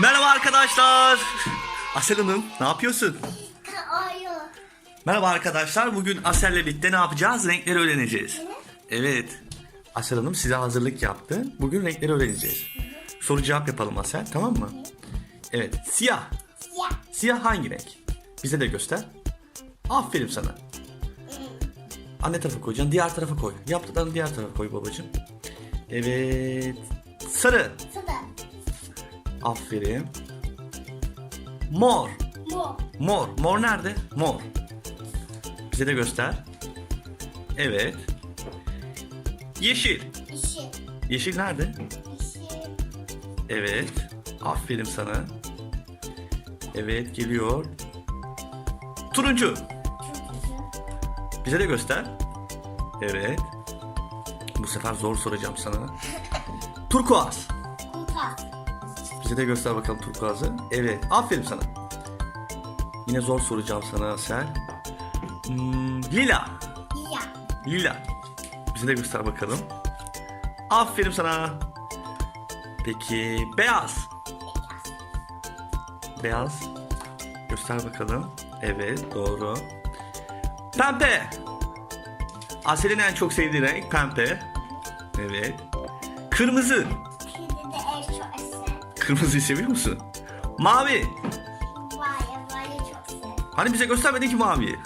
Merhaba arkadaşlar. Asel Hanım ne yapıyorsun? Merhaba arkadaşlar. Bugün Asel'le birlikte ne yapacağız? Renkleri öğreneceğiz. Evet. Asel Hanım size hazırlık yaptı. Bugün renkleri öğreneceğiz. Soru cevap yapalım Asel tamam mı? Evet. Siyah. Siyah. Siyah hangi renk? Bize de göster. Aferin sana. Anne tarafa koyacaksın. Diğer tarafa koy. Yaptıklarını diğer tarafa koy babacığım. Evet. Sarı. Aferin. Mor. Bu. Mor. Mor nerede? Mor. Bize de göster. Evet. Yeşil. Yeşil. Yeşil nerede? Yeşil. Evet. Aferin sana. Evet geliyor. Turuncu. Güzel. Bize de göster. Evet. Bu sefer zor soracağım sana. Turkuaz. Kumpas. Bize de göster bakalım turkuazı. Evet. Aferin sana. Yine zor soracağım sana sen. Hmm, lila. Lila. Lila. Bize de göster bakalım. Aferin sana. Peki beyaz. Beyaz. Göster bakalım. Evet doğru. Pembe. Asel'in en çok sevdiği renk pembe. Evet. Kırmızı. Kırmızıyı seviyor musun? Mavi. Vay vay çok sev. Hani bize göstermedin ki maviyi.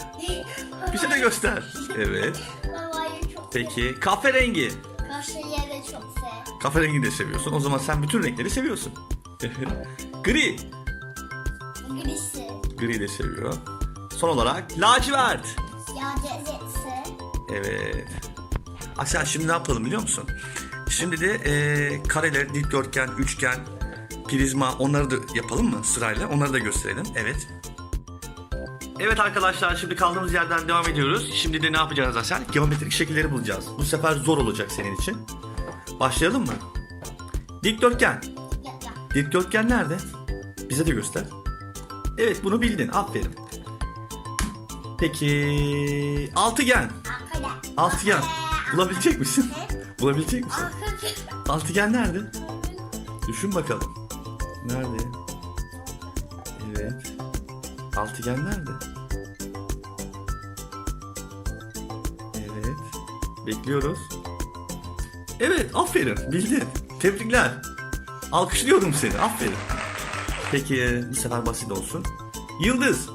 Bize de göster. Evet. Vay çok. Peki kahverengi. Kaşığı de çok sev. Kahverengi de seviyorsun. O zaman sen bütün renkleri seviyorsun. Gri. Grisi. Gri de seviyor. Son olarak lacivert. Ya cezesi. Evet. Aşağı şimdi ne yapalım biliyor musun? Şimdi de e, kareler, dikdörtgen, üçgen, prizma onları da yapalım mı sırayla? Onları da gösterelim. Evet. Evet arkadaşlar şimdi kaldığımız yerden devam ediyoruz. Şimdi de ne yapacağız Asel? Geometrik şekilleri bulacağız. Bu sefer zor olacak senin için. Başlayalım mı? Dikdörtgen. Dikdörtgen nerede? Bize de göster. Evet bunu bildin. Aferin. Peki altıgen. Arkada. Altıgen. Bulabilecek misin? Bulabilecek misin? Altıgen nerede? Düşün bakalım. Nerede? Evet. Altıgen nerede? Evet. Bekliyoruz. Evet, aferin. Bildin. Tebrikler. Alkışlıyorum seni. Aferin. Peki bu sefer basit olsun. Yıldız.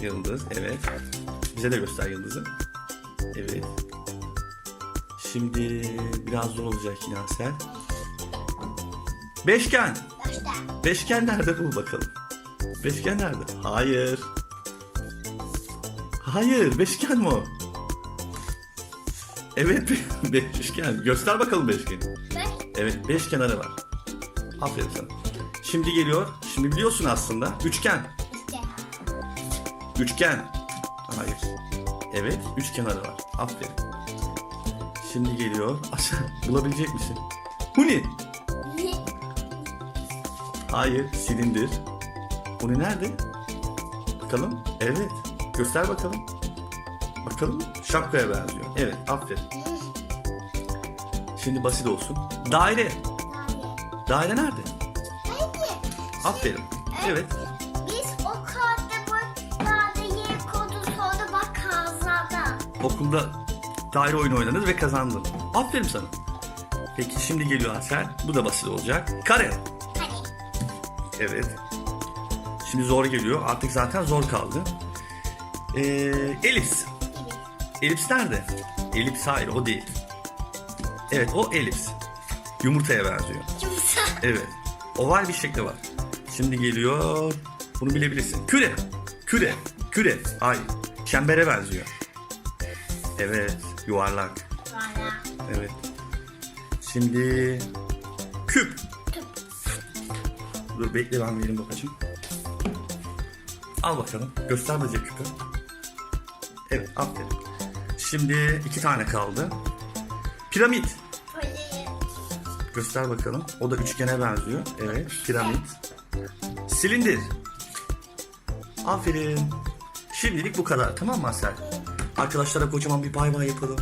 Yıldız, evet. Bize de göster yıldızı. Evet. Şimdi biraz zor olacak yine Asel. Beşgen. Başta. Beşgen nerede bul bakalım. Beşgen nerede? Hayır. Hayır, beşgen mi o? Evet, be- beşgen. Göster bakalım beşgeni. Bak. Evet, beş kenarı var. Aferin sana. Şimdi geliyor. Şimdi biliyorsun aslında. Üçgen. İşte. Üçgen. Hayır. Evet, üç kenarı var. Aferin. Şimdi geliyor. Aşağı bulabilecek misin? Huni. Hayır, silindir. Huni nerede? Bakalım. Evet. Göster bakalım. Bakalım. Şapkaya benziyor. Evet, aferin. Şimdi basit olsun. Daire. Daire nerede? Aferin. Evet. Biz o kartı bu daireyi kodu sonra bak kazada. Okulda daire oyunu oynadınız ve kazandın. Aferin sana. Peki şimdi geliyor Asel. Bu da basit olacak. Kare. Evet. Şimdi zor geliyor. Artık zaten zor kaldı. Ee, elips. Elips nerede? Elips hayır o değil. Evet o elips. Yumurtaya benziyor. yumurta. Evet. Oval bir şekli var. Şimdi geliyor. Bunu bilebilirsin. Küre. Küre. Küre. Hayır. Çembere benziyor. Evet. Yuvarlak. Valla. Evet. Şimdi küp. Dur bekle ben vereyim babacığım. Al bakalım. Göster bize küpü. Evet aferin. Şimdi iki tane kaldı. Piramit. Göster bakalım. O da üçgene benziyor. Evet piramit. Silindir. Aferin. Şimdilik bu kadar tamam mı Asel? Arkadaşlara kocaman bir bay bay yapalım.